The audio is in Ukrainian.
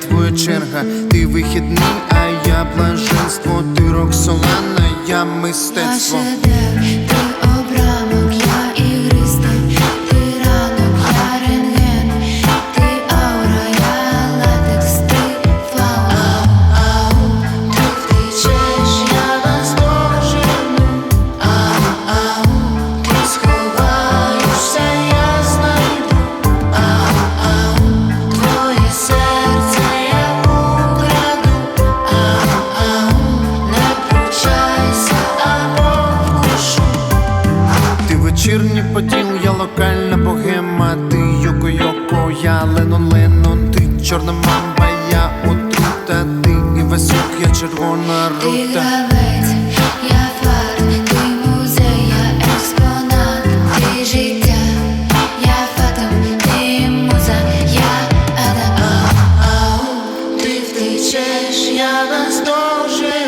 твоя черга, ти вихідний, а я блаженство, ти роксолана, я мистецтво. Вечірній поділ, я локальна богема, ти йоко-йоко, я ленон-ленон, ти чорна мамба, я отрута, ти Івасюк, я червона рута. гравець, я фарт, ти музей, я експонат, ти життя, я фатом, ти муза, я Адам. Ау, ти втечеш, я нас дожену.